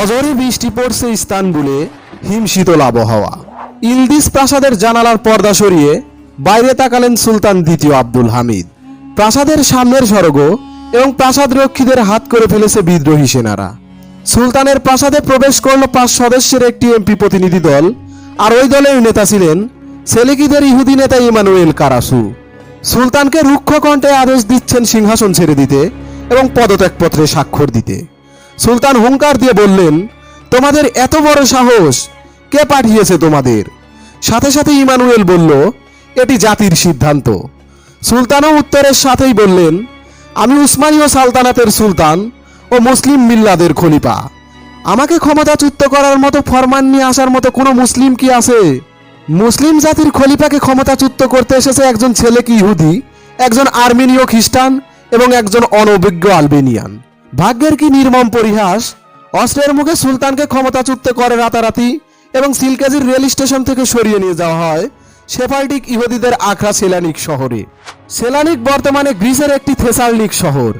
অজরে বৃষ্টি পড়ছে ইস্তানবুলে হিমশীতল আবহাওয়া। ইলদিস প্রাসাদের জানালার পর্দা সরিয়ে বাইরে তাকালেন সুলতান দ্বিতীয় আব্দুল হামিদ। প্রাসাদের সামনের সড়গ এবং প্রাসাদ রক্ষীদের হাত করে ফেলেছে বিদ্রোহী সেনারা। সুলতানের প্রাসাদে প্রবেশ করল পাঁচ সদস্যের একটি এমপি প্রতিনিধি দল, আর ওই দলের নেতা ছিলেন সেলেকিদের ইহুদি নেতা ইমানুয়েল কারাসু। সুলতানকে রুক্ষ কণ্ঠে আদেশ দিচ্ছেন সিংহাসন ছেড়ে দিতে এবং পদত্যাগপত্রে স্বাক্ষর দিতে। সুলতান হুঙ্কার দিয়ে বললেন, তোমাদের এত বড় সাহস, কে পাঠিয়েছে তোমাদের? সাথে সাথে ইমানুয়েল বলল, এটি জাতির সিদ্ধান্ত। সুলতানও উত্তরের সাথেই বললেন, আমি উসমানীয় সালতানাতের সুলতান ও মুসলিম মিল্লাদের খলিফা। আমাকে ক্ষমতাচ্যুত করার মতো ফরমান নিয়ে আসার মতো কোনো মুসলিম কি আছে? মুসলিম জাতির খলিফাকে ক্ষমতাচ্যুত করতে এসেছে একজন ছেলে কি ইহুদি, একজন আর্মেনীয় খ্রিস্টান এবং একজন অনভিজ্ঞ আলবেনিয়ান। ভাগ্যের কি নির্মম পরিহাস? অস্ত্রের মুখে সুলতানকে ক্ষমতাচ্যুত করে রাতারাতি এবং সিলকাজির রেল স্টেশন থেকে সরিয়ে নিয়ে যাওয়া হয়। সেফাল্টিক ইহুদিদের আখড়া সেলানিক শহরে। সেলানিক বর্তমানে গ্রিসের একটি থেসালনিক শহর।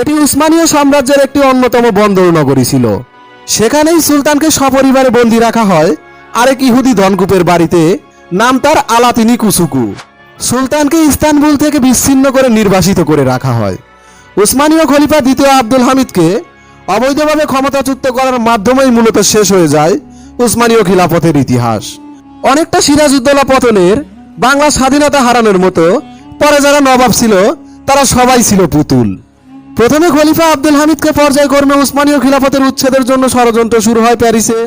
এটি উসমানীয় সাম্রাজ্যের একটি অন্যতম বন্দর নগরী ছিল। সেখানেই সুলতানকে সপরিবারে বন্দী রাখা হয়। আরেক ইহুদি ধনকুপের বাড়িতে, নাম তার আলাতিনি কুসুকু। সুলতানকে ইস্তানবুল থেকে বিচ্ছিন্ন করে নির্বাসিত করে রাখা হয়। উসমানীয় খলিফা দ্বিতীয় আব্দুল হামিদকে অবৈধভাবে ক্ষমতাচ্যুত করার মাধ্যমেই মূলত শেষ হয়ে যায় উসমানীয় খিলাফতের ইতিহাস। অনেকটা সিরাজউদ্দৌলা পতনের বাংলা স্বাধীনতা হারানোর মতো পরে যারা নবাব ছিল, তারা সবাই ছিল পুতুল। প্রথমে খলিফা আব্দুল হামিদকে পর্যায়ক্রমে উসমানীয় খিলাফতের উচ্ছেদের জন্য ষড়যন্ত্র শুরু হয় প্যারিসে।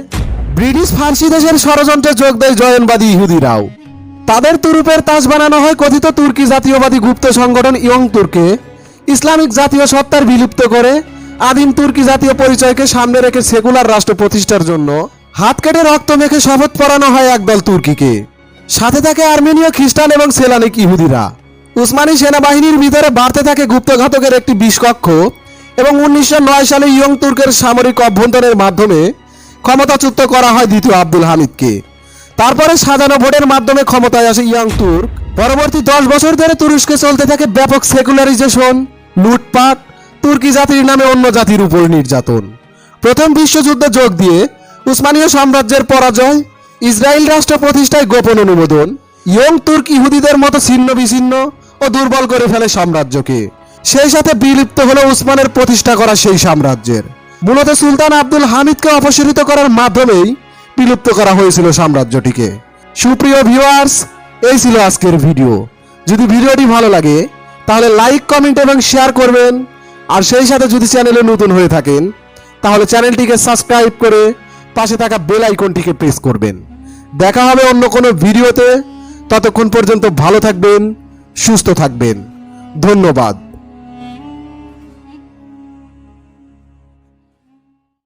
ব্রিটিশ ফার্সি দেশের ষড়যন্ত্রে যোগ দেয় জয়নবাদী ইহুদিরাও। তাদের তুরুপের তাজ বানানো হয় কথিত তুর্কি জাতীয়বাদী গুপ্ত সংগঠন ইয়ং তুর্কে। ইসলামিক জাতীয় সত্তার বিলুপ্ত করে আদিম তুর্কি জাতীয় পরিচয়কে সামনে রেখে সেকুলার রাষ্ট্র প্রতিষ্ঠার জন্য হাত কেটে রক্ত মেখে শপথ পড়ানো হয় একদল তুর্কিকে। সাথে থাকে আর্মেনীয়, খ্রিস্টান এবং সেলানিক ইহুদিরা। উসমানী সেনাবাহিনীর ভিতরে বাড়তে থাকে গুপ্তঘাতকের একটি বিষকক্ষ এবং উনিশশো নয় সালে ইয়ং তুর্কের সামরিক অভ্যন্তরের মাধ্যমে ক্ষমতাচ্যুত করা হয় দ্বিতীয় আব্দুল হামিদকে। তারপরে সাজানো ভোটের মাধ্যমে ক্ষমতায় আসে ইয়াং তুর্ক। পরবর্তী দশ বছর ধরে তুরস্কে চলতে থাকে ব্যাপক সেকুলারাইজেশন লুটপাট, তুর্কি জাতির নামে অন্য জাতির উপর নির্যাতন। প্রথম বিশ্বযুদ্ধে যোগ দিয়ে উসমানীয় সাম্রাজ্যের পরাজয়, ইসরায়েল রাষ্ট্র প্রতিষ্ঠায় গোপন অনুমোদন, ইয়ং তুর্ক ইহুদিদের মতো ছিন্ন বিচ্ছিন্ন ও দুর্বল করে ফেলে সাম্রাজ্যকে। সেই সাথে বিলুপ্ত হলো উসমানের প্রতিষ্ঠা করা সেই সাম্রাজ্যের। মূলত সুলতান আব্দুল হামিদকে অপসারিত করার মাধ্যমেই বিলুপ্ত করা হয়েছিল সাম্রাজ্যটিকে। সুপ্রিয় ভিউয়ার্স এই ছিল আজকের ভিডিও যদি ভিডিওটি ভালো লাগে তাহলে লাইক কমেন্ট এবং শেয়ার করবেন। আর সেই সাথে যদি চ্যানেলে নতুন হয়ে থাকেন, তাহলে চ্যানেলটিকে সাবস্ক্রাইব করে পাশে থাকা বেল আইকনটিকে প্রেস করবেন। দেখা হবে অন্য কোনো ভিডিওতে ততক্ষণ পর্যন্ত ভালো থাকবেন, সুস্থ থাকবেন। ধন্যবাদ।